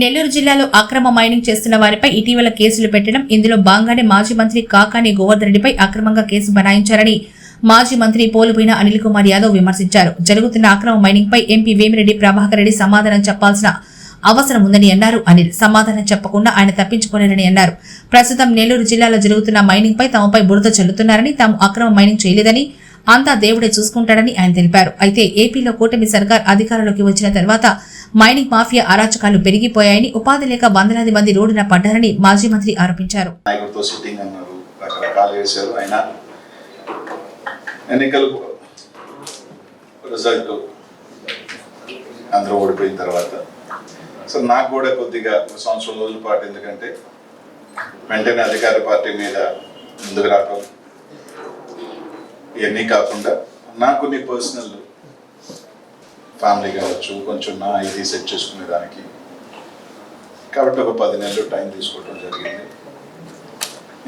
నెల్లూరు జిల్లాలో అక్రమ మైనింగ్ చేస్తున్న వారిపై ఇటీవల కేసులు పెట్టడం ఇందులో భాగంగానే మాజీ మంత్రి కాకాని గోవర్ధన్ రెడ్డిపై అక్రమంగా కేసు బనాయించారని మాజీ మంత్రి పోలుపోయిన అనిల్ కుమార్ యాదవ్ విమర్శించారు. జరుగుతున్న అక్రమ మైనింగ్ పై ఎంపీ వేమిరెడ్డి ప్రభాకర్ రెడ్డి సమాధానం చెప్పాల్సిన అవసరం ఉందని అన్నారు. అనిల్ సమాధానం చెప్పకుండా ఆయన తప్పించుకోలేరని అన్నారు. ప్రస్తుతం నెల్లూరు జిల్లాలో జరుగుతున్న మైనింగ్ పై తమపై బురద చల్లుతున్నారని తాము అక్రమ మైనింగ్ చేయలేదని అంతా దేవుడే చూసుకుంటాడని ఆయన తెలిపారు. అయితే ఏపీలో కూటమి సర్కార్ అధికారంలోకి వచ్చిన తర్వాత మైనింగ్ మాఫియా అరాచకాలు పెరిగిపోయాయని ఉపాధి లేక వందలాది మంది రోడ్డున పడ్డారని మాజీ మంత్రి ఆరోపించారు. నాయకుడితో ఎన్నికలు రిజల్ట్ అందరూ ఓడిపోయిన తర్వాత. సో నాకు కూడా కొద్దిగా ఒక సంవత్సరం రోజుల పాటు ఎందుకంటే వెంటనే అధికార పార్టీ మీద ముందుకు రావటం ఇవన్నీ కాకుండా నాకు కొన్ని పర్సనల్ ఫ్యామిలీ కావచ్చు కొంచెం నా ఇది సెట్ చేసుకునే దానికి. కాబట్టి ఒక పది నెలలు టైం తీసుకోవడం జరిగింది.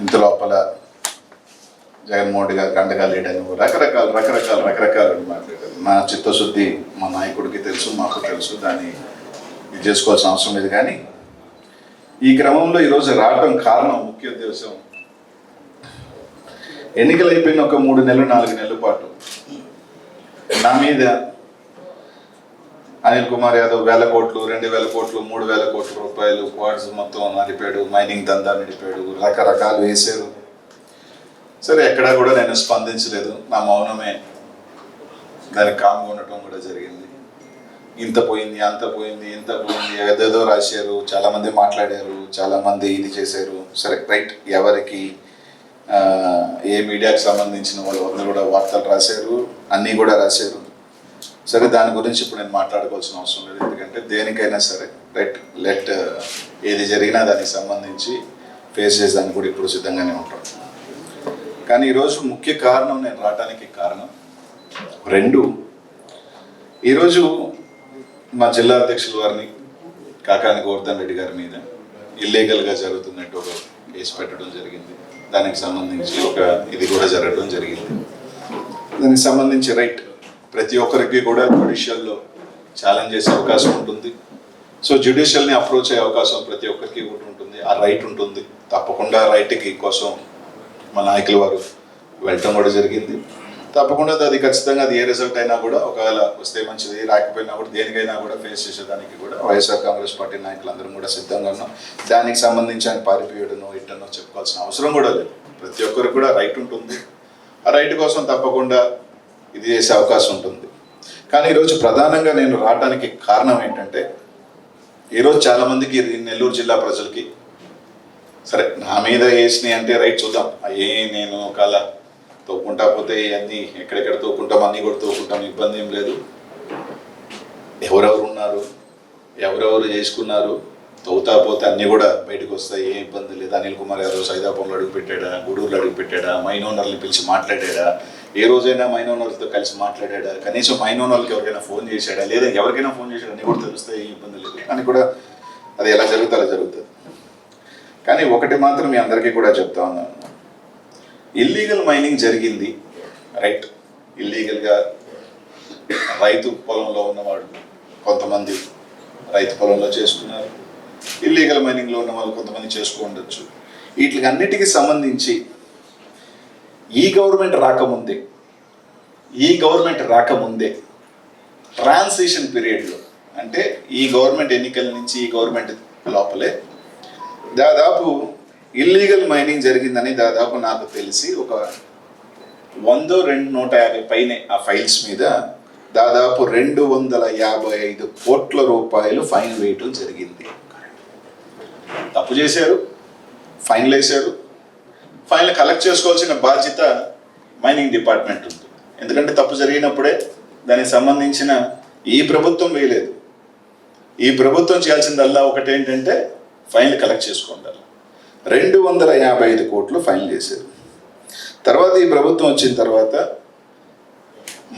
ఇంత లోపల జగన్మోహన్ రెడ్డి గారు గంటగా లేడని రకరకాల రకరకాల రకరకాల మాట్లాడారు నా చిత్తశుద్ధి మా నాయకుడికి తెలుసు మాకు తెలుసు దాన్ని ఇది చేసుకోవాల్సిన అవసరం లేదు. కానీ ఈ క్రమంలో ఈరోజు రావడం కారణం ముఖ్య ఉద్దేశం. ఎన్నికలు అయిపోయిన ఒక మూడు నెలలు నాలుగు నెలల పాటు నా మీద అనిల్ కుమార్ యాదవ్ వేల కోట్లు రెండు వేల కోట్లు మూడు వేల కోట్ల రూపాయలు క్వార్డ్స్ మొత్తం నడిపాడు మైనింగ్ దందా నడిపాడు రకరకాలు వేసారు సరే ఎక్కడా కూడా నేను స్పందించలేదు. నా మౌనమే. దానికి కామ్గా ఉండటం కూడా జరిగింది. ఇంత పోయింది అంత పోయింది ఇంత పోయింది ఏదేదో రాశారు చాలామంది మాట్లాడారు చాలామంది ఇది చేశారు. సరే రైట్ ఎవరికి ఏ మీడియాకి సంబంధించిన వాళ్ళు అందరూ కూడా వార్తలు రాశారు అన్నీ కూడా రాశారు. సరే దాని గురించి ఇప్పుడు నేను మాట్లాడుకోవాల్సిన అవసరం లేదు. ఎందుకంటే దేనికైనా సరే రైట్ లెట్ uh, ఏది జరిగినా దానికి సంబంధించి ఫేస్ చేసేదానికి కూడా ఇప్పుడు సిద్ధంగానే ఉంటాం. కానీ ఈరోజు ముఖ్య కారణం నేను రావడానికి కారణం రెండు ఈరోజు మా జిల్లా అధ్యక్షుల వారిని కాకాని గోవర్ధన్ రెడ్డి గారి మీద ఇల్లీగల్గా జరుగుతున్నట్టు ఒక కేసు పెట్టడం జరిగింది. దానికి సంబంధించి ఒక ఇది కూడా జరగడం జరిగింది. దానికి సంబంధించి రైట్ ప్రతి ఒక్కరికి కూడా జ్యుడిషియల్లో ఛాలెంజ్ చేసే అవకాశం ఉంటుంది. సో జ్యుడిషియల్ని అప్రోచ్ అయ్యే అవకాశం ప్రతి ఒక్కరికి కూడా ఉంటుంది. ఆ రైట్ ఉంటుంది. తప్పకుండా రైట్కి కోసం మా నాయకుల వారు వెళ్ళటం కూడా జరిగింది. తప్పకుండా అది ఖచ్చితంగా అది ఏ రిజల్ట్ అయినా కూడా ఒకవేళ వస్తే మంచిది రాకపోయినా కూడా దేనికైనా కూడా ఫేస్ చేసేదానికి కూడా వైఎస్ఆర్ కాంగ్రెస్ పార్టీ నాయకులందరం కూడా సిద్ధంగా ఉన్నాం. దానికి సంబంధించి ఆయన పారిపోయడనో ఇట్టనో చెప్పుకోవాల్సిన అవసరం కూడా లేదు. ప్రతి ఒక్కరికి కూడా రైట్ ఉంటుంది. ఆ రైట్ కోసం తప్పకుండా ఇది చేసే అవకాశం ఉంటుంది. కానీ ఈరోజు ప్రధానంగా నేను రావడానికి కారణం ఏంటంటే ఈరోజు చాలామందికి నెల్లూరు జిల్లా ప్రజలకి సరే నా మీద వేసినాయి అంటే రైట్ చూద్దాం. అయ్యే నేను ఒకవేళ తోపుకుంటా పోతే అన్నీ ఎక్కడెక్కడ తోకుంటాం అన్నీ కూడా తోపుకుంటాం ఇబ్బంది ఏం లేదు. ఎవరెవరు ఉన్నారు ఎవరెవరు చేసుకున్నారు తవ్వుతా పోతే అన్నీ కూడా బయటకు వస్తాయి. ఏ ఇబ్బంది లేదు. అనిల్ కుమార్ గారు సైదాపంలో అడుగు పెట్టాడా? గూడూరులో అడుగు పెట్టాడా? మైనోనర్ని పిలిచి మాట్లాడా ఏ రోజైనా మైనోనర్తో కలిసి మాట్లాడా కనీసం మైనోనర్కి ఎవరికైనా ఫోన్ చేశాడా? లేదా ఎవరికైనా ఫోన్ చేశాడా? అన్నీ కూడా తెలుస్తాయి. ఏ ఇబ్బంది లేదు. కానీ కూడా అది ఎలా జరుగుతుందో అలా జరుగుతుంది. కానీ ఒకటి మాత్రం మీ అందరికీ కూడా చెప్తా ఉన్నాను. ఇల్లీగల్ మైనింగ్ జరిగింది. రైట్ ఇల్లీగల్గా రైతు పొలంలో ఉన్నవాడు కొంతమంది రైతు పొలంలో చేసుకున్నారు. ఇల్లీగల్ మైనింగ్లో ఉన్న వాళ్ళు కొంతమంది చేసుకోండొచ్చు వీటికి అన్నిటికీ సంబంధించి ఈ గవర్నమెంట్ రాకముందే ఈ గవర్నమెంట్ రాకముందే ట్రాన్సిషన్ పీరియడ్లో అంటే ఈ గవర్నమెంట్ ఎన్నికల నుంచి ఈ గవర్నమెంట్ లోపలే దాదాపు ఇల్లీగల్ మైనింగ్ జరిగిందని దాదాపు నాకు తెలిసి ఒక వందో రెండు నూట యాభై పైనే ఆ ఫైల్స్ మీద దాదాపు రెండు వందల యాభై ఐదు కోట్ల రూపాయలు ఫైన్ వేయటం జరిగింది. తప్పు చేశారు ఫైన్లు వేశారు. ఫైన్లు కలెక్ట్ చేసుకోవాల్సిన బాధ్యత మైనింగ్ డిపార్ట్మెంట్ ఉంది. ఎందుకంటే తప్పు జరిగినప్పుడే దానికి సంబంధించిన ఈ ప్రభుత్వం వేయలేదు. ఈ ప్రభుత్వం చేయాల్సిందల్లా ఒకటి ఏంటంటే ఫైన్లు కలెక్ట్ చేసుకోండాలి రెండు వందల యాభై ఐదు కోట్లు ఫైన్ చేశారు తర్వాత ఈ ప్రభుత్వం వచ్చిన తర్వాత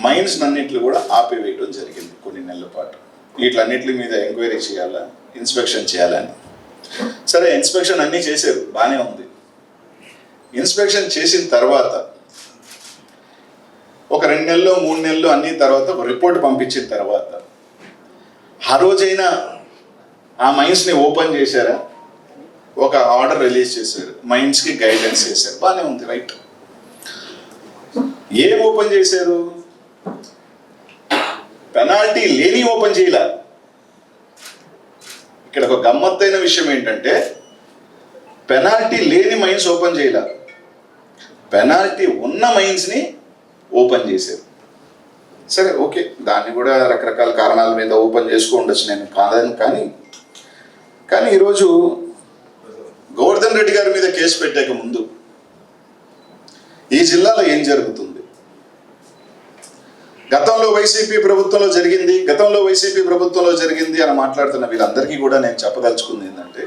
మైన్స్ అన్నింటిని కూడా ఆపివేయడం జరిగింది కొన్ని నెలల పాటు. వీటిలన్నింటి మీద ఎంక్వైరీ చేయాలా ఇన్స్పెక్షన్ చేయాలని సరే ఇన్స్పెక్షన్ అన్నీ చేశారు. బాగానే ఉంది. ఇన్స్పెక్షన్ చేసిన తర్వాత ఒక రెండు నెలలు మూడు నెలలు అన్ని తర్వాత ఒక రిపోర్ట్ పంపించిన తర్వాత ఆ రోజైనా ఆ మైన్స్ని ఓపెన్ చేశారా? ఒక ఆర్డర్ రిలీజ్ చేశారు. మైన్స్కి గైడెన్స్ చేశారు. బాగానే ఉంది రైట్ ఏం ఓపెన్ చేశారు? పెనాల్టీ లేని ఓపెన్ చేయలే. ఇక్కడ ఒక గమ్మత్తైన విషయం ఏంటంటే పెనాల్టీ లేని మైన్స్ ఓపెన్ చేయలే. పెనాల్టీ ఉన్న మైన్స్ని ఓపెన్ చేశారు. సరే ఓకే. దాన్ని కూడా రకరకాల కారణాల మీద ఓపెన్ చేసుకో ఉండొచ్చు నేను కాదని కానీ కానీ ఈరోజు గోవర్ధన్ రెడ్డి గారి మీద కేసు పెట్టాక ముందు ఈ జిల్లాలో ఏం జరుగుతుంది? గతంలో వైసీపీ ప్రభుత్వంలో జరిగింది గతంలో వైసీపీ ప్రభుత్వంలో జరిగింది అని మాట్లాడుతున్న వీళ్ళందరికీ కూడా నేను చెప్పదలుచుకుంది ఏంటంటే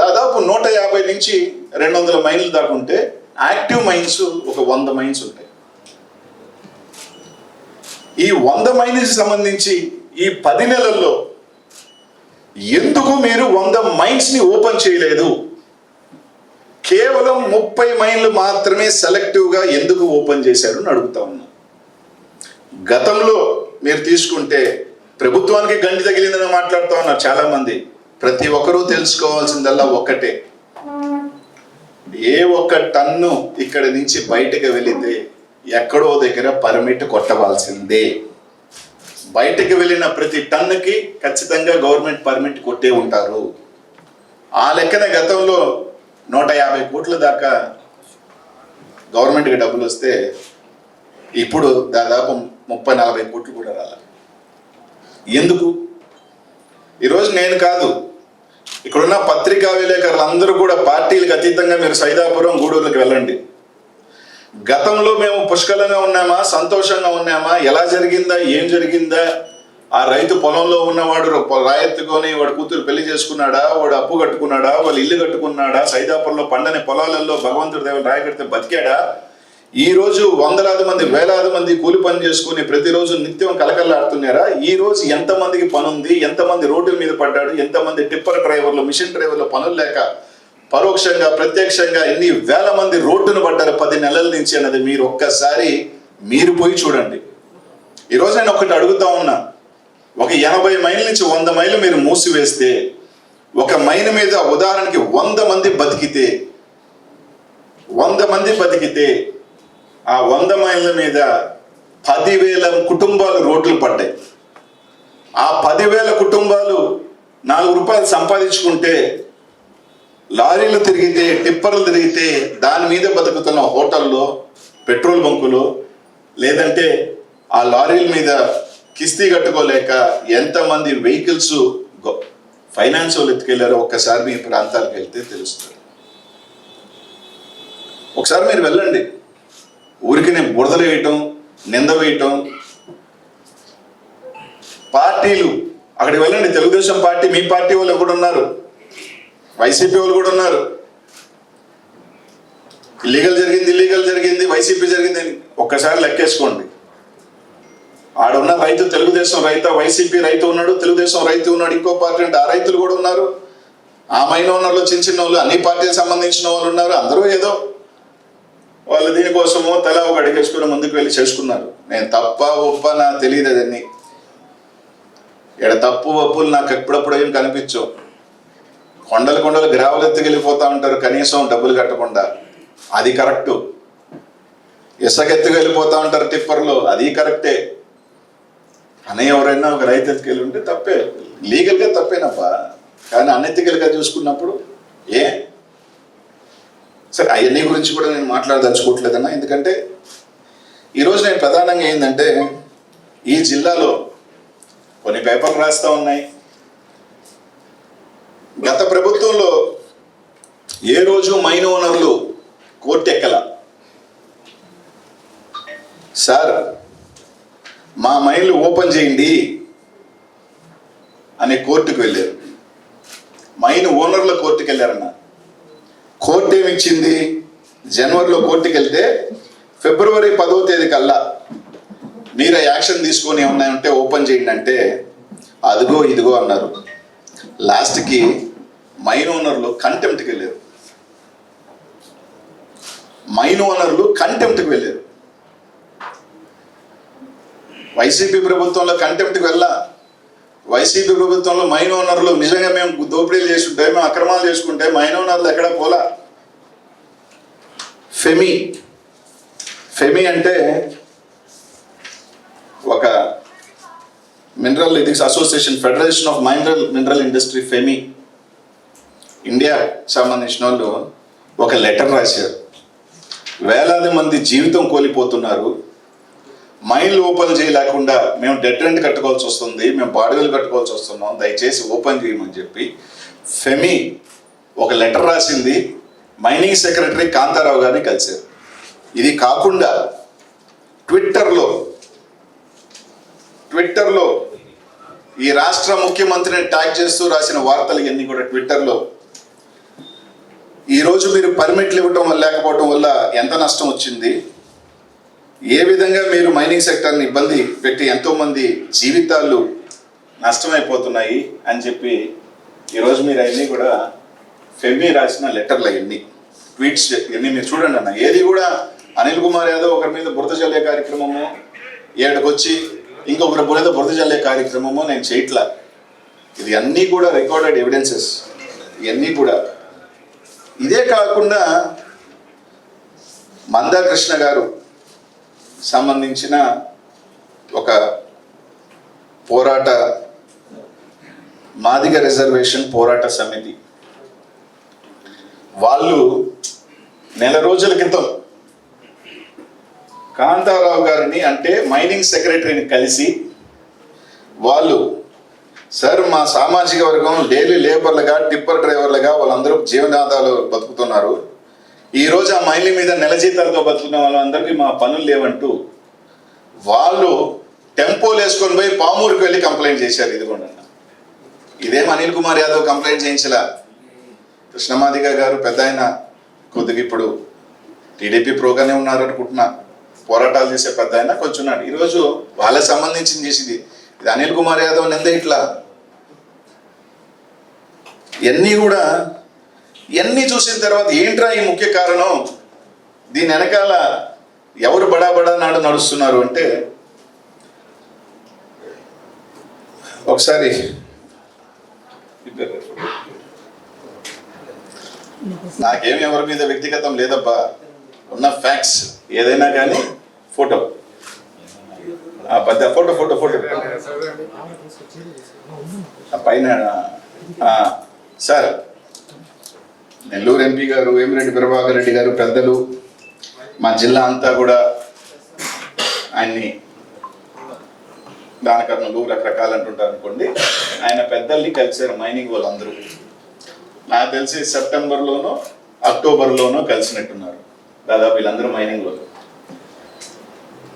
దాదాపు నూట యాభై నుంచి రెండు వందల మైన్లు దాకా ఉంటే యాక్టివ్ మైన్స్ ఒక వంద మైన్స్ ఉంటాయి. ఈ వంద మైన్స్ సంబంధించి ఈ పది నెలల్లో ఎందుకు మీరు వంద మైన్స్ని ఓపెన్ చేయలేదు? కేవలం ముప్పై మైన్లు మాత్రమే సెలెక్టివ్గా ఎందుకు ఓపెన్ చేశారు అని అడుగుతా ఉన్నాను. గతంలో మీరు తీసుకుంటే ప్రభుత్వానికి గండి తగిలిందని మాట్లాడుతూ ఉన్నారు చాలా మంది ప్రతి ఒక్కరూ తెలుసుకోవాల్సిందల్లా ఒక్కటే. ఏ ఒక్క టన్ను ఇక్కడ నుంచి బయటకు వెళితే ఎక్కడో దగ్గర పర్మిట్ కొట్టవలసిందే. బయటకు వెళ్ళిన ప్రతి టన్నుకి ఖచ్చితంగా గవర్నమెంట్ పర్మిట్ కొట్టే ఉంటారు. ఆ లెక్కన గతంలో నూట యాభై కోట్ల దాకా గవర్నమెంట్కి డబ్బులు వస్తే ఇప్పుడు దాదాపు ముప్పై నలభై కోట్లు కూడా రాలి. ఎందుకు? ఈరోజు నేను కాదు. ఇక్కడున్న పత్రికా విలేకరులు అందరూ కూడా పార్టీలకు అతీతంగా మీరు సైదాపురం గూడూరులకు వెళ్ళండి. గతంలో మేము పుష్కలంగా ఉన్నామా? సంతోషంగా ఉన్నామా? ఎలా జరిగిందా? ఏం జరిగిందా? ఆ రైతు పొలంలో ఉన్నవాడు రాయెత్తుకొని వాడు కూతురు పెళ్ళి చేసుకున్నాడా? వాడు అప్పు కట్టుకున్నాడా? వాళ్ళు ఇల్లు కట్టుకున్నాడా? సైదాపురంలో పండని పొలాలలో భగవంతుడి దేవుడు రాయగడితే బతికాడా? ఈ రోజు వందలాది మంది వేలాది మంది కూలి పని చేసుకుని ప్రతిరోజు నిత్యం కలకల్లాడుతున్నారా ఈ రోజు ఎంతమందికి పని ఉంది ఎంతమంది రోడ్ల మీద పడ్డాడు? ఎంతమంది టిప్పర్ డ్రైవర్లు మిషన్ డ్రైవర్లు పనులు లేక పరోక్షంగా ప్రత్యక్షంగా ఎన్ని వేల మంది రోడ్డును పడ్డారు పది నెలల నుంచి అన్నది మీరు ఒక్కసారి మీరు పోయి చూడండి. ఈరోజు నేను ఒకటి అడుగుతా ఉన్నా. ఒక ఎనభై మైళ్ళ నుంచి వంద మైళ్ళు మీరు మూసివేస్తే ఒక మైన్ మీద ఉదాహరణకి వంద మంది బతికితే వంద మంది బతికితే ఆ వంద మైళ్ళ మీద పదివేల కుటుంబాలు రోడ్లు పడ్డాయి. ఆ పదివేల కుటుంబాలు నాలుగు రూపాయలు సంపాదించుకుంటే లారీలు తిరిగితే టిప్పర్లు తిరిగితే దాని మీద బతుకుతున్న హోటల్లో పెట్రోల్ బంకులు లేదంటే ఆ లారీల మీద కిస్తీ కట్టుకోలేక ఎంతమంది వెహికల్స్ ఫైనాన్స్ వాళ్ళు ఎత్తుకెళ్ళారో ఒక్కసారి మీ ప్రాంతాలకు వెళ్తే తెలుస్తుంది. ఒకసారి మీరు వెళ్ళండి. ఊరికి బురదలు వేయటం నింద వేయటం పార్టీలు. అక్కడికి వెళ్ళండి. తెలుగుదేశం పార్టీ మీ పార్టీ వాళ్ళు కూడా ఉన్నారు? వైసీపీ వాళ్ళు కూడా ఉన్నారు. ఇల్లీగల్ జరిగింది ఇల్లీగల్ జరిగింది వైసీపీ జరిగింది ఒక్కసారి లెక్కేసుకోండి. ఆడున్న రైతు తెలుగుదేశం రైత వైసీపీ రైతు ఉన్నాడు తెలుగుదేశం రైతు ఉన్నాడు ఇంకో పార్టీ అంటే ఆ రైతులు కూడా ఉన్నారు. ఆ మైన ఉన్నోళ్ళు చిన్న చిన్న వాళ్ళు అన్ని పార్టీలకు సంబంధించిన వాళ్ళు ఉన్నారు. అందరూ ఏదో వాళ్ళు దీనికోసమో తల ఒక అడిగేసుకుని ముందుకు వెళ్ళి చేసుకున్నారు. నేను తప్ప ఒప్ప నాకు తెలియదు అదన్నీ. ఇక్కడ తప్పు ఒప్పులు నాకు ఎప్పుడప్పుడు ఏం కనిపించవు కొండలు కొండలు గ్రావెలు ఎత్తుకెళ్ళిపోతా ఉంటారు కనీసం డబ్బులు కట్టకుండా. అది కరెక్టు. ఇసుకెత్తుకు వెళ్ళిపోతా ఉంటారు టిప్పర్లో అది కరెక్టే. అని ఎవరైనా ఒక రైతు ఎత్తుకెళ్ళి ఉంటే తప్పే. లీగల్గా తప్పేనప్ప. కానీ అనెతికల్గా చూసుకున్నప్పుడు ఏ? సరే అవన్నీ గురించి కూడా నేను మాట్లాడదలుచుకోవట్లేదన్నా. ఎందుకంటే ఈరోజు నేను ప్రధానంగా ఏంటంటే ఈ జిల్లాలో కొన్ని పేపర్లు రాస్తా ఉన్నాయి. గత ప్రభుత్వంలో ఏ రోజు మైన్ ఓనర్లు కోర్టు ఎక్కల సార్ మా మైన్లు ఓపెన్ చేయండి అని కోర్టుకు వెళ్ళారు. మైన్ ఓనర్ల కోర్టుకు వెళ్ళారన్న కోర్టు ఏమిచ్చింది? జనవరిలో కోర్టుకి వెళ్తే ఫిబ్రవరి పదో తేదీ కల్లా మీరు యాక్షన్ తీసుకొని ఏమన్నా ఉంటే ఓపెన్ చేయండి అంటే అదిగో ఇదిగో అన్నారు. లాస్ట్కి మైన్ ఓనర్లు కంటెంప్ట్కి వెళ్ళారు. మైన్ ఓనర్లు కంటెంప్ట్కి వెళ్ళారు. వైసీపీ ప్రభుత్వంలో కంటెంప్ట్కి వెళ్ళా. వైసీపీ ప్రభుత్వంలో మైన్ ఓనర్లు నిజంగా మేము దోపిడీలు చేసుకుంటే మేము అక్రమాలు చేసుకుంటే మైన్ ఓనర్లు ఎక్కడ పోలా? ఫెమి. ఫెమి అంటే ఒక మినరల్ ఇది association federation of mineral mineral industry FEMI. India సంబంధించిన వాళ్ళు ఒక లెటర్ రాశారు. వేలాది మంది జీవితం కోల్పోతున్నారు. మైండ్లు ఓపెన్ చేయలేకుండా మేము డెడ్ రెంట్ కట్టుకోవాల్సి వస్తుంది మేము బాడుగలు కట్టుకోవాల్సి వస్తున్నాం దయచేసి ఓపెన్ చేయమని చెప్పి ఫెమి ఒక లెటర్ రాసింది మైనింగ్ సెక్రటరీ కాంతారావు గారిని కలిశారు. ఇది కాకుండా ట్విట్టర్లో ట్విట్టర్లో ఈ రాష్ట్ర ముఖ్యమంత్రిని ట్యాగ్ చేస్తూ రాసిన వార్తలు ఇవన్నీ కూడా ట్విట్టర్లో. ఈరోజు మీరు పర్మిట్లు ఇవ్వటం వల్ల లేకపోవటం వల్ల ఎంత నష్టం వచ్చింది? ఏ విధంగా మీరు మైనింగ్ సెక్టర్ని ఇబ్బంది పెట్టి ఎంతోమంది జీవితాలు నష్టమైపోతున్నాయి అని చెప్పి ఈరోజు మీరు అవన్నీ కూడా ఫెమ్మి రాసిన లెటర్లు అవన్నీ ట్వీట్స్ ఇవన్నీ మీరు చూడండి అన్న. ఏది కూడా అనిల్ కుమార్ యాదవ్ ఒకరి మీద బురద చల్లే కార్యక్రమము ఏడకొచ్చి ఇంకొకరి మీద బురద చల్లే కార్యక్రమము నేను చేయట్లా. ఇది అన్నీ కూడా రికార్డెడ్ ఎవిడెన్సెస్. ఇవన్నీ కూడా. ఇదే కాకుండా మందాకృష్ణ గారు సంబంధించిన ఒక పోరాట మాదిగ రిజర్వేషన్ పోరాట సమితి. వాళ్ళు నెల రోజుల క్రితం కాంతారావు గారిని అంటే మైనింగ్ సెక్రటరీని కలిసి వాళ్ళు సార్ మా సామాజిక వర్గం డైలీ లేబర్లుగా టిప్పర్ డ్రైవర్లుగా వాళ్ళందరూ జీవనాధాలు బతుకుతున్నారు. ఈ రోజు ఆ మహిళ మీద నెల జీతాలతో బతుకున్న వాళ్ళందరికీ మా పనులు లేవంటూ వాళ్ళు టెంపోలు వేసుకొని పోయి పామూరుకి వెళ్ళి కంప్లైంట్ చేశారు. ఇదిగోండి అన్న. ఇదేం అనిల్ కుమార్ యాదవ్ కంప్లైంట్ చేయించలా? కృష్ణమాదిగ గారు పెద్ద ఆయన. కొద్దిగా ఇప్పుడు టీడీపీ ప్రోగానే ఉన్నారు అనుకుంటున్నా పోరాటాలు చేసే పెద్ద ఆయన కొంచెం ఈరోజు వాళ్ళకి సంబంధించింది చేసింది. ఇది అనిల్ కుమార్ యాదవ్ నింద ఇట్లా. ఇవన్నీ కూడా ఇవన్నీ చూసిన తర్వాత ఏంట్రా ఈ ముఖ్య కారణం? దీని వెనకాల ఎవరు బడా బడా నాడు నడుస్తున్నారు అంటే ఒకసారి నాకేం ఎవరి మీద వ్యక్తిగతం లేదబ్బా ఉన్న ఫ్యాక్ట్స్ ఏదైనా కానీ ఫోటో ఆ పెద్ద ఫోటో ఫోటో ఫోటో ఆ పైన సార్ నెల్లూరు ఎంపీ గారు వేమిరెడ్డి ప్రభాకర్ రెడ్డి గారు పెద్దలు మా జిల్లా అంతా కూడా ఆయన్ని దానకర్ణులు రకరకాలు అంటుంటారు అనుకోండి. ఆయన పెద్దల్ని కలిసారు మైనింగ్ వాళ్ళందరూ. నాకు తెలిసి సెప్టెంబర్లోనో అక్టోబర్లోనో కలిసినట్టున్నారు. దాదాపు వీళ్ళందరూ మైనింగ్ వాళ్ళు.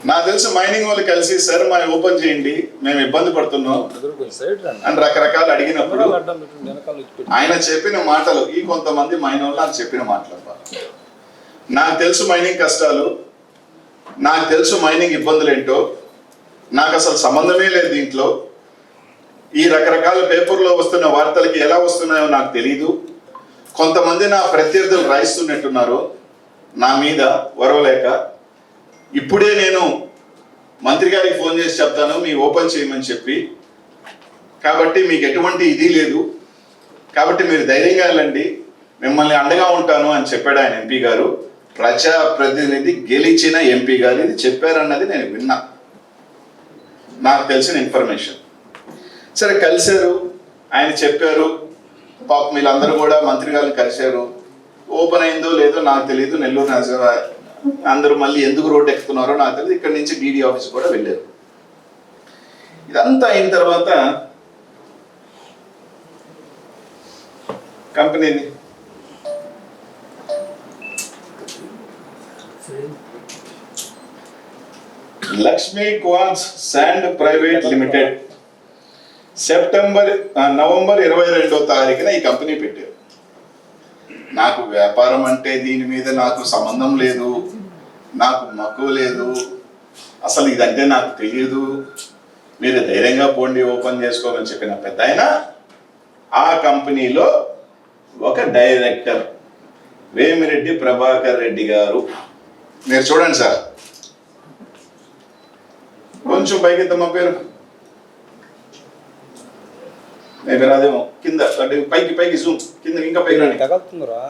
నాకు తెలిసి మైనింగ్ వాళ్ళు కలిసి సార్ మా ఓపెన్ చేయండి మేము ఇబ్బంది పడుతున్నాం. అని రకరకాలు అడిగినప్పుడు ఆయన చెప్పిన మాటలు ఈ కొంతమంది మైనోళ్ళు నాకు చెప్పిన మాటలు. నాకు తెలుసు మైనింగ్ కష్టాలు నాకు తెలుసు మైనింగ్ ఇబ్బందులు ఏంటో నాకు అసలు సంబంధమే లేదు దీంట్లో. ఈ రకరకాల పేపర్లో వస్తున్న వార్తలకి ఎలా వస్తున్నాయో నాకు తెలియదు కొంతమంది నా ప్రత్యర్థులు రాయిస్తున్నట్టున్నారు. నా మీద వరవలేక ఇప్పుడే నేను మంత్రి గారికి ఫోన్ చేసి చెప్తాను మీ ఓపెన్ చేయమని చెప్పి. కాబట్టి మీకు ఎటువంటి ఇది లేదు. కాబట్టి మీరు ధైర్యంగా వెళ్ళండి. మిమ్మల్ని అండగా ఉంటాను అని చెప్పాడు ఆయన ఎంపీ గారు. ప్రజా ప్రతినిధి గెలిచిన ఎంపీ గారు. ఇది చెప్పారన్నది నేను విన్నా. నాకు తెలిసిన ఇన్ఫర్మేషన్. సరే కలిశారు. ఆయన చెప్పారు. పాపం వీళ్ళందరూ కూడా మంత్రి గారిని కలిశారు. ఓపెన్ అయిందో లేదో నాకు తెలియదు నెల్లూరు నగర అందరూ మళ్ళీ ఎందుకు రోడ్డు ఎక్కుతున్నారో నాకు తెలియదు. ఇక్కడ నుంచి డీడీ ఆఫీస్ కూడా వెళ్ళారు. ఇదంతా అయిన తర్వాత కంపెనీని Lakshmi Quartz Sand Private Limited. September November ఇరవై రెండో తారీఖున ఈ కంపెనీ పెట్టారు. నాకు వ్యాపారం అంటే దీని మీద నాకు సంబంధం లేదు నాకు మక్కువ లేదు. అసలు ఇదంటే నాకు తెలియదు. మీరు ధైర్యంగా పోండి ఓపెన్ చేసుకోమని చెప్పిన పెద్ద ఆయన ఆ కంపెనీలో ఒక డైరెక్టర్ వేమిరెడ్డి ప్రభాకర్ రెడ్డి గారు. మీరు చూడండి సార్. కొంచెం పైకి మా పేరు. మేబీ రాదేమో. కింద అంటే పైకి పైకి జూమ్ కింద ఇంకా పైకి రండి తగలుతుందిరా.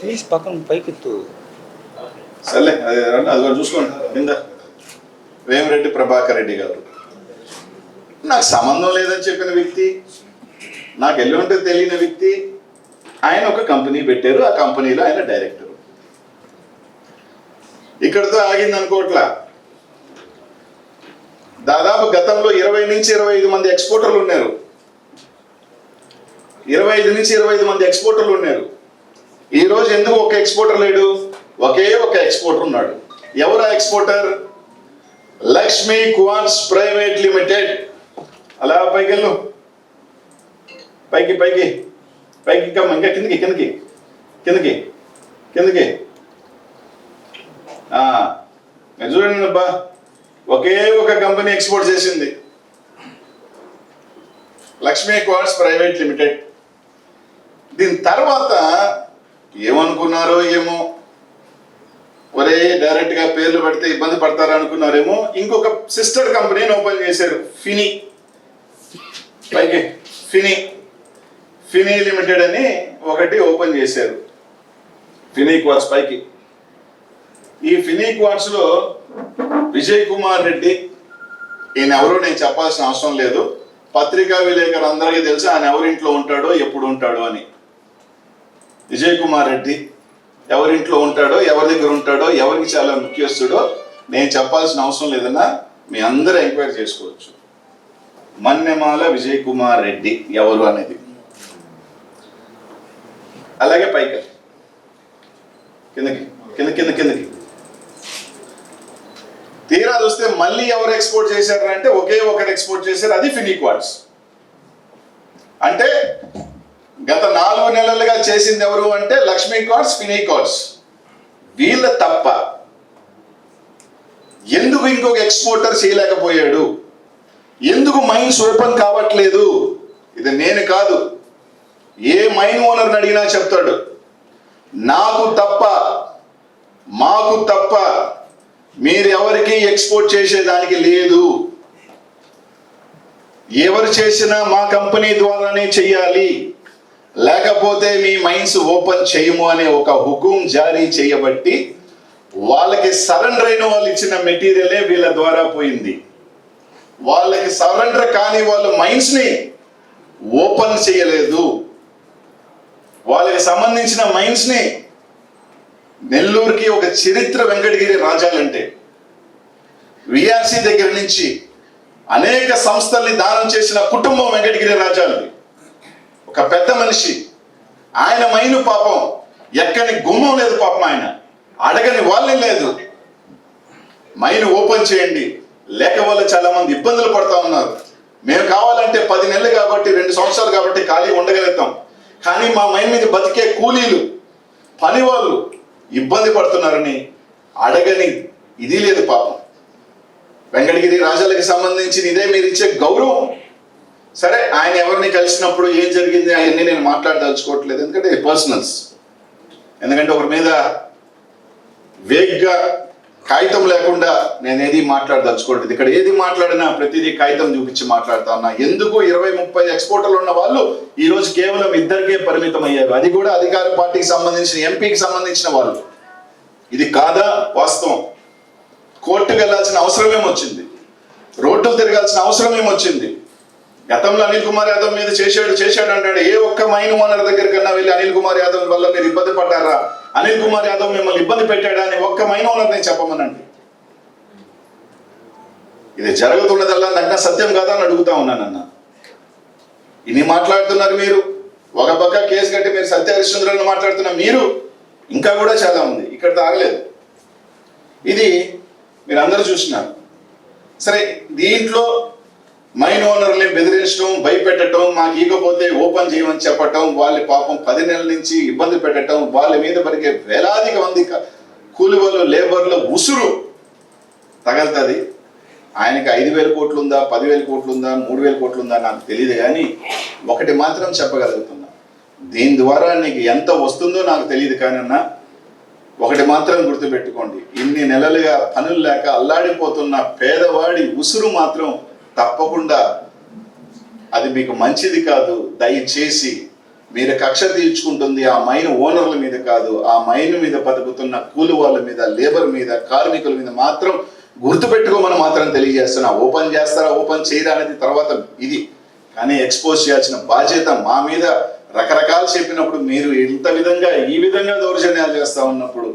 తీసి పక్కన పైకి సర్లే అది రండి అది కూడా చూసుకోండి. కింద. వేమిరెడ్డి ప్రభాకర్ రెడ్డి గారు. నాకు సంబంధం లేదని చెప్పిన వ్యక్తి నాకు ఎల్లు ఉంటే తెలియని వ్యక్తి ఆయన ఒక కంపెనీ పెట్టారు ఆ కంపెనీలో ఆయన డైరెక్టర్. ఇక్కడితో ఆగింది అనుకోవట్లా దాదాపు గతంలో ఇరవై నుంచి ఇరవై ఐదు మంది ఎక్స్పోర్టర్లు ఉన్నారు. ఇరవై ఐదు నుంచి ఇరవై ఐదు మంది ఎక్స్పోర్టర్లు ఉన్నారు. ఈ రోజు ఎందుకు ఒక ఎక్స్పోర్టర్ లేడు? ఒకే ఒక ఎక్స్పోర్టర్ ఉన్నాడు. ఎవరు ఆ exporter? Lakshmi Quartz Private Limited. అలా పైకి వెళ్ళు. పైకి పైకి. పైకి ఇంకా ఇంకా కిందకి కిందకి. కిందకి కిందకి. చూడండి అబ్బా. ఒకే ఒక కంపెనీ ఎక్స్పోర్ట్ చేసింది. Lakshmi Quartz Private Limited. దీని తర్వాత ఏమనుకున్నారో ఏమో ఒరే డైరెక్ట్గా పేర్లు పెడితే ఇబ్బంది పడతారు అనుకున్నారేమో ఇంకొక సిస్టర్ కంపెనీని ఓపెన్ చేశారు ఫిని. పైకి ఫిని. ఫిని లిమిటెడ్ అని ఒకటి ఓపెన్ చేశారు. ఫిని క్వార్ట్స్ పైకి. ఈ ఫిని క్వార్ట్స్లో విజయ్ కుమార్ రెడ్డి ఈయన ఎవరో నేను చెప్పాల్సిన అవసరం లేదు. పత్రికా విలేకరు అందరికీ తెలుసు ఆయన ఎవరింట్లో ఉంటాడో ఎప్పుడు ఉంటాడో అని. విజయ్ కుమార్ రెడ్డి ఎవరింట్లో ఉంటాడో ఎవరి దగ్గర ఉంటాడో ఎవరికి చాలా ముఖ్యస్తుడో నేను చెప్పాల్సిన అవసరం లేదన్నా మీ అందరూ ఎంక్వైరీ చేసుకోవచ్చు. మన్నెమాల విజయ్ కుమార్ రెడ్డి ఎవరు అనేది. అలాగే పైకి కిందకి కింద కింద కిందకి. తీరా చూస్తే మళ్ళీ ఎవరు ఎక్స్పోర్ట్ చేశారు అంటే ఒకే ఒకరు ఎక్స్పోర్ట్ చేశారు అది ఫినిక్వాడ్స్ అంటే గత నాలుగు నెలలుగా చేసింది ఎవరు అంటే లక్ష్మీ కార్డ్స్ ఫినీ కార్డ్స్ వీళ్ళ తప్ప ఎందుకు ఇంకొక ఎక్స్పోర్టర్ చేయలేకపోయాడు? ఎందుకు మైన్ సులభం కావట్లేదు? ఇది నేను కాదు. ఏ మైన్ ఓనర్ని అడిగినా చెప్తాడు. నాకు తప్ప మాకు తప్ప మీరు ఎవరికి ఎక్స్పోర్ట్ చేసేదానికి లేదు. ఎవరు చేసినా మా కంపెనీ ద్వారానే చెయ్యాలి. లేకపోతే మీ మైన్స్ ఓపెన్ చేయము అనే ఒక హుకుం జారీ చేయబట్టి వాళ్ళకి సరెండర్ అయిన వాళ్ళు ఇచ్చిన మెటీరియలే వీళ్ళ ద్వారా పోయింది. వాళ్ళకి సరెండర్ కాని వాళ్ళ మైండ్స్ని ఓపెన్ చేయలేదు. వాళ్ళకి సంబంధించిన మైండ్స్ని నెల్లూరుకి ఒక చరిత్ర వెంకటగిరి రాజాలంటే విఆర్సి దగ్గర నుంచి అనేక సంస్థల్ని దానం చేసిన కుటుంబం వెంకటగిరి రాజాలది. ఒక పెద్ద మనిషి. ఆయన మైను పాపం. ఎక్కని గుమ్మం లేదు పాపం ఆయన. అడగని వాళ్ళే లేదు. మైను ఓపెన్ చేయండి. లేక వల్ల చాలా మంది ఇబ్బందులు పడతా ఉన్నారు. మేము కావాలంటే పది నెలలు కాబట్టి రెండు సంవత్సరాలు కాబట్టి ఖాళీ ఉండగలుగుతాం. కానీ మా మైన్ మీద బతికే కూలీలు పని వాళ్ళు ఇబ్బంది పడుతున్నారని అడగని ఇది లేదు పాపం. వెంకటగిరి రాజాలకు సంబంధించిన ఇదే మీరు ఇచ్చే గౌరవం. సరే ఆయన ఎవరిని కలిసినప్పుడు ఏం జరిగింది అవన్నీ నేను మాట్లాడదలుచుకోవట్లేదు ఎందుకంటే పర్సనల్స్ ఎందుకంటే ఒకరి మీద వేగ్గా కాగితం లేకుండా నేను ఏది మాట్లాడదలుచుకోలేదు. ఇక్కడ ఏది మాట్లాడినా ప్రతిదీ కాగితం చూపించి మాట్లాడుతా ఉన్నా. ఎందుకు ఇరవై ముప్పై ఎక్స్పోర్టర్లు ఉన్న వాళ్ళు ఈ రోజు కేవలం ఇద్దరికే పరిమితం అయ్యారు? అది కూడా అధికార పార్టీకి సంబంధించిన ఎంపీకి సంబంధించిన వాళ్ళు. ఇది కాదా? వాస్తవం. కోర్టుకు వెళ్ళాల్సిన అవసరం ఏమొచ్చింది రోడ్లు తిరగాల్సిన అవసరం ఏమొచ్చింది గతంలో అనిల్ కుమార్ యాదవ్ మీద చేశాడు చేశాడు అంటాడు. ఏ ఒక్క మైన్ ఓనర్ దగ్గర కన్నా వెళ్ళి అనిల్ కుమార్ యాదవ్ వల్ల మీరు ఇబ్బంది పడ్డారా? అనిల్ కుమార్ యాదవ్ మిమ్మల్ని ఇబ్బంది పెట్టాడా అని ఒక్క మైన్ నేను చెప్పమనండి. ఇది జరుగుతున్నదల్లా నగ్న సత్యం కాదా అని అడుగుతా ఉన్నానన్న ఇన్ని మాట్లాడుతున్నారు మీరు. ఒక పక్క కేసు కట్టి మీరు సత్య హరిశ్చంద్రులను మాట్లాడుతున్న మీరు ఇంకా కూడా చాలా ఉంది. ఇక్కడ తాగలేదు ఇది మీరు అందరూ చూసినారు. సరే దీంట్లో మైన్ ఓనర్ని బెదిరించడం భయపెట్టడం మాకు ఇవ్వకపోతే ఓపెన్ చేయమని చెప్పటం వాళ్ళ పాపం పది నెలల నుంచి ఇబ్బంది పెట్టడం వాళ్ళ మీద పడికే వేలాదిగా మంది కూలివలు కూలి లేబర్ల ఉసురు తగలుతుంది. ఆయనకి ఐదు వేల కోట్లు ఉందా పదివేల కోట్లు ఉందా మూడు వేల కోట్లు ఉందా నాకు తెలియదు కానీ ఒకటి మాత్రం చెప్పగలుగుతున్నా. దీని ద్వారా నీకు ఎంత వస్తుందో నాకు తెలియదు కానీ ఒకటి మాత్రం గుర్తుపెట్టుకోండి. ఇన్ని నెలలుగా పనులు లేక అల్లాడిపోతున్న పేదవాడి ఉసురు మాత్రం తప్పకుండా అది మీకు మంచిది కాదు. దయచేసి మీరు కక్ష తీర్చుకుంటుంది. ఆ మైన్ ఓనర్ల మీద కాదు ఆ మైన్ మీద బతుకుతున్న కూలి వాళ్ళ మీద లేబర్ మీద కార్మికుల మీద మాత్రం గుర్తుపెట్టుకోమని మాత్రం తెలియజేస్తున్నా. ఓపెన్ చేస్తారా ఓపెన్ చేయరా అనేది తర్వాత ఇది. కానీ ఎక్స్పోజ్ చేయాల్సిన బాధ్యత మా మీద రకరకాలు చెప్పినప్పుడు మీరు ఇంత విధంగా ఈ విధంగా దౌర్జన్యాలు చేస్తా ఉన్నప్పుడు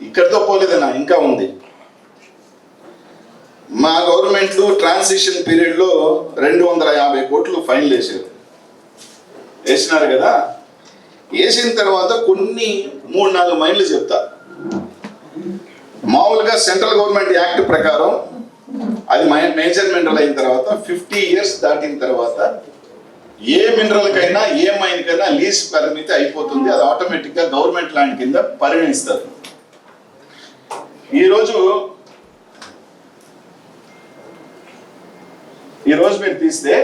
ఇక్కడితో పోలేదన్నా ఇంకా ఉంది. మా గవర్నమెంట్లు ట్రాన్సిషన్ పీరియడ్లో రెండు వందల యాభై కోట్లు ఫైన్లు వేసారు వేసినారు కదా? వేసిన తర్వాత కొన్ని మూడు నాలుగు మైళ్ళు చెప్తా. మామూలుగా సెంట్రల్ గవర్నమెంట్ యాక్ట్ ప్రకారం అది మేజర్ మినరల్ అయిన తర్వాత ఫిఫ్టీ ఇయర్స్ దాటిన తర్వాత ఏ మినరల్కైనా ఏ మైన్కైనా లీజ్ పరిమితి అయిపోతుంది. అది ఆటోమేటిక్గా గవర్నమెంట్ ల్యాండ్ కింద పరిగణిస్తారు. ఈరోజు ఈరోజు మీరు తీస్తే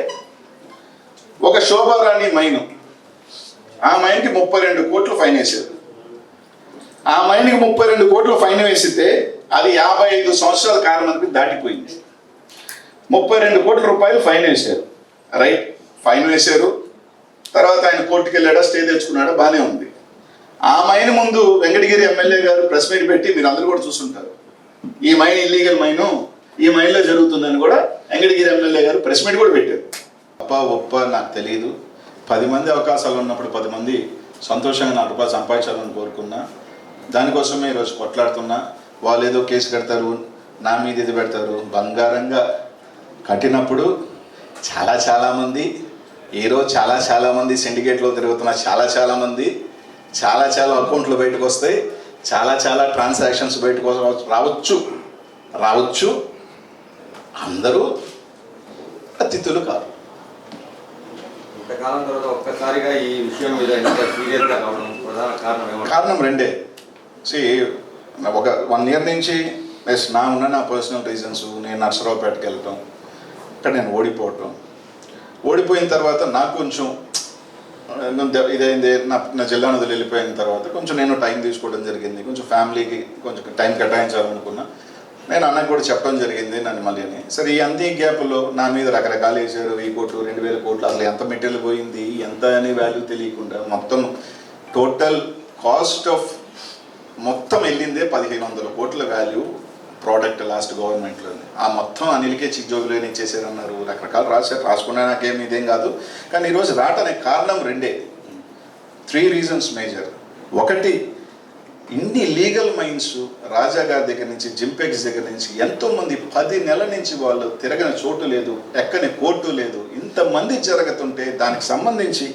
ఒక శోభారాణి మైన్. ఆ మైన్కి ముప్పై రెండు కోట్లు ఫైన్ వేసారు ఆ మైన్కి ముప్పై రెండు కోట్లు ఫైన్ వేసితే అది యాభై ఐదు సంవత్సరాల కారణానికి దాటిపోయింది. ముప్పై రెండు కోట్ల రూపాయలు ఫైన్ వేశారు. రైట్ ఫైన్ వేశారు. తర్వాత ఆయన కోర్టుకి వెళ్ళాడా స్టే తెచ్చుకున్నాడా బాగానే ఉంది. ఆ మైన్ ముందు వెంకటగిరి ఎమ్మెల్యే గారు ప్రెస్ మీట్ పెట్టి మీరు అందరూ కూడా చూస్తుంటారు ఈ మైన్ ఇల్లీగల్ మైను ఈ మైండ్లో జరుగుతుందని కూడా వెంకటగిరి ఎమ్మెల్యే గారు ప్రెస్ మీట్ కూడా పెట్టారు. అప్ప ఒప్ప నాకు తెలియదు పది మంది అవకాశాలు ఉన్నప్పుడు పది మంది సంతోషంగా నా రూపాయలు సంపాదించాలని కోరుకున్నా దానికోసమే ఈరోజు కొట్లాడుతున్నా. వాళ్ళు ఏదో కేసు కడతారు నా మీద ఇది పెడతారు. బంగారంగా కట్టినప్పుడు చాలా చాలామంది ఈరోజు చాలా చాలా మంది సిండికేట్లో తిరుగుతున్న చాలా చాలామంది చాలా చాలా అకౌంట్లు బయటకు వస్తాయి చాలా చాలా ట్రాన్సాక్షన్స్ బయటకు రావచ్చు రావచ్చు. అందరూ అతిథులు కాదు. ఇంతకాలం తర్వాత ఒక్కసారిగా ఈ విషయం మీద సీరియస్గా కావడం ప్రధాన కారణం కారణం రెండే. సి ఒక వన్ ఇయర్ నుంచి ఎస్ నా ఉన్న నా పర్సనల్ రీజన్స్ నేను నర్సరావుపేటకి వెళ్ళటం అక్కడ నేను ఓడిపోవటం. ఓడిపోయిన తర్వాత నాకు కొంచెం ఇదైంది నా నా జిల్లా నదులు వెళ్ళిపోయిన తర్వాత కొంచెం నేను టైం తీసుకోవడం జరిగింది. కొంచెం ఫ్యామిలీకి కొంచెం టైం కేటాయించాలనుకున్నా. నేను అన్నకు కూడా చెప్పడం జరిగింది నన్ను మళ్ళీ అని. సరే ఈ అంతే గ్యాప్లో నా మీద రకరకాలు వేసారు వెయ్యి కోట్లు రెండు వేల కోట్లు అసలు ఎంత మెటీరియల్ పోయింది ఎంత అనే వాల్యూ తెలియకుండా మొత్తం టోటల్ కాస్ట్ ఆఫ్ మొత్తం వెళ్ళిందే పదిహేను వందల కోట్ల వాల్యూ ప్రోడక్ట్ లాస్ట్ గవర్నమెంట్లోనే ఆ మొత్తం అనిల్కే చిజ్జోగులు ఇచ్చేసారన్నారు రకరకాలు రాశారు. రాసుకున్నా నాకేం ఇదేం కాదు. కానీ ఈరోజు రావటానికి కారణం రెండే. త్రీ రీజన్స్ మేజర్ ఒకటి ఇన్ని లీగల్ మైండ్స్ రాజా గారి దగ్గర నుంచి జింపెక్స్ దగ్గర నుంచి ఎంతోమంది పది నెలల నుంచి వాళ్ళు తిరగని చోటు లేదు ఎక్కని కోర్టు లేదు. ఇంతమంది జరుగుతుంటే దానికి సంబంధించి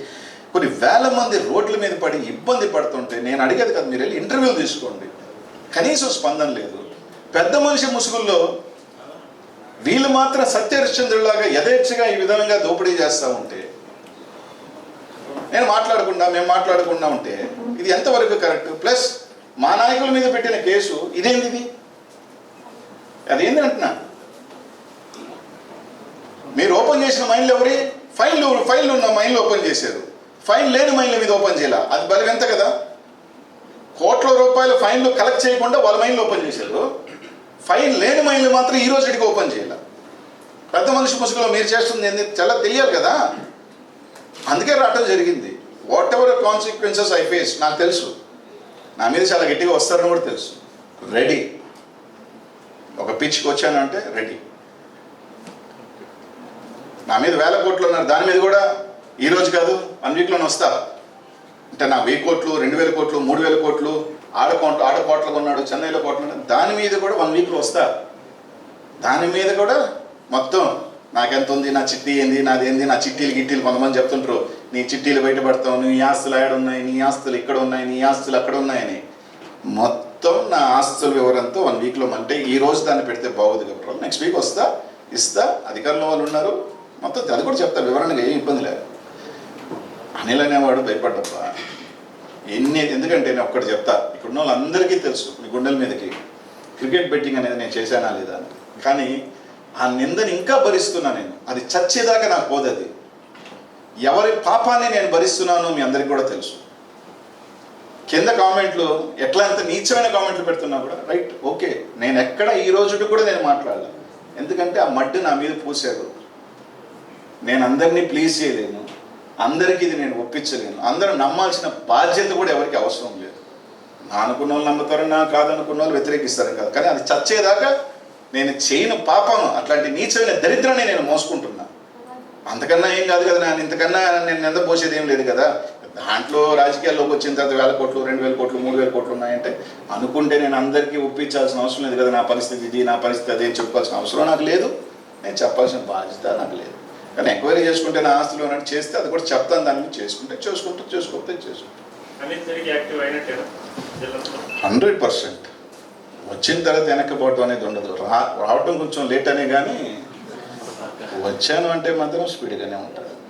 కొన్ని వేల మంది రోడ్ల మీద పడి ఇబ్బంది పడుతుంటే నేను అడిగేది కదా మీరు వెళ్ళి ఇంటర్వ్యూ తీసుకోండి. కనీసం స్పందన లేదు. పెద్ద మనిషి ముసుగుల్లో వీళ్ళు మాత్రం సత్యహరిశ్చంద్రులాగా యథేచ్ఛగా ఈ విధంగా దోపిడీ చేస్తూ ఉంటే నేను మాట్లాడకుండా మేము మాట్లాడకుండా ఉంటే ఇది ఎంతవరకు కరెక్ట్? ప్లస్ మా నాయకుల మీద పెట్టిన కేసు ఇదేంది అదేంది అంటున్నా? మీరు ఓపెన్ చేసిన మైండ్లు ఎవరి? ఫైన్లు ఫైన్లు ఉన్న మైండ్లు ఓపెన్ చేశారు. ఫైన్ లేని మైండ్ల మీద ఓపెన్ చేయాల? అది బలం ఎంత కదా? కోట్ల రూపాయల ఫైన్లు కలెక్ట్ చేయకుండా వాళ్ళ మైండ్లు ఓపెన్ చేశారు. ఫైన్ లేని మైండ్లు మాత్రం ఈ రోజుకి ఓపెన్ చేయాల? పెద్ద మనిషి ముసుగులో మీరు చేస్తుంది ఏంది? చాలా తెలియాలి కదా? అందుకే రావటం జరిగింది. Whatever consequences I face నాకు తెలుసు. నా మీద చాలా గట్టిగా వస్తారని కూడా తెలుసు. రెడీ ఒక పిచ్కి వచ్చానంటే రెడీ నా మీద వేల కోట్లు ఉన్నారు. దాని మీద కూడా ఈ రోజు కాదు వన్ వీక్లోనే వస్తా. అంటే నా వెయ్యి కోట్లు రెండు వేల కోట్లు మూడు వేల కోట్లు ఆడ కోట్లు ఆడ కోట్లు కొన్నాడు చెన్నైలో కోట్లు దాని మీద కూడా వన్ వీక్లో వస్తా. దాని మీద కూడా మొత్తం నాకెంత ఉంది నా చిట్టి ఏంది నాది ఏంది నా చిట్టీలు గిట్టీలు కొంతమంది చెప్తుంటారు. నీ చిట్టీలు బయటపడతావు నీ ఆస్తులు ఆడ ఉన్నాయి నీ ఆస్తులు ఇక్కడ ఉన్నాయి నీ ఆస్తులు అక్కడ ఉన్నాయని. మొత్తం నా ఆస్తుల వివరంతో వన్ వీక్లో అంటే ఈ రోజు దాన్ని పెడితే బాగోదు కాబట్టి నెక్స్ట్ వీక్ వస్తా ఇస్తా అధికారంలో వాళ్ళు ఉన్నారు. మొత్తం అది కూడా చెప్తా వివరణగా ఏం ఇబ్బంది లేదు. అనిల్ అనేవాడు భయపడ్డప్ప ఎన్ని ఎందుకంటే నేను ఒక్కటి చెప్తా ఇక్కడ ఉన్న వాళ్ళందరికీ తెలుసు మీ గుండెల మీదకి. క్రికెట్ బెట్టింగ్ అనేది నేను చేశానా లేదా అని. కానీ ఆ నిందని ఇంకా భరిస్తున్నా నేను. అది చచ్చేదాకా నాకు పోదు అది. ఎవరి పాపాన్ని నేను భరిస్తున్నానో మీ అందరికీ కూడా తెలుసు. కింద కామెంట్లు ఎట్లా అంత నీచమైన కామెంట్లు పెడుతున్నా కూడా రైట్ ఓకే నేను ఎక్కడ ఈ రోజు కూడా నేను మాట్లాడాలి. ఎందుకంటే ఆ మడ్డు నా మీద పూసారు నేను అందరినీ ప్లీజ్ చేయలేను. అందరికీ ఇది నేను ఒప్పించలేను. అందరూ నమ్మాల్సిన బాధ్యత కూడా ఎవరికి అవసరం లేదు. నా అనుకున్న వాళ్ళు నమ్ముతారు నా కాదనుకున్న వాళ్ళు వ్యతిరేకిస్తారు కాదు. కానీ అది చచ్చేదాకా నేను చేయను పాపం అట్లాంటి నీచమైన దరిద్రాన్ని నేను మోసుకుంటున్నా. అంతకన్నా ఏం కాదు కదా నేను ఇంతకన్నా నేను ఎంత పోసేది ఏం లేదు కదా. దాంట్లో రాజకీయాల్లోకి వచ్చిన తర్వాత వేల కోట్లు రెండు వేల కోట్లు మూడు వేల కోట్లు ఉన్నాయంటే అనుకుంటే నేను అందరికీ ఒప్పించాల్సిన అవసరం లేదు కదా నా పరిస్థితి ఇది నా పరిస్థితి అదే చెప్పుకోవాల్సిన అవసరం నాకు లేదు. నేను చెప్పాల్సిన బాధ్యత నాకు లేదు. కానీ ఎంక్వైరీ చేసుకుంటే నా ఆస్తులు అన్నట్టు చేస్తే అది కూడా చెప్తాను దాని మీద చేసుకుంటే చేసుకుంటే చేసుకుంటే జిల్లాలో? Hundred percent. వచ్చిన తర్వాత వెనక్కిపోవటం అనేది ఉండదు. రా రావటం కొంచెం లేట్ అనే కానీ వచ్చాను అంటే మాత్రం స్పీడ్గానే ఉంటాను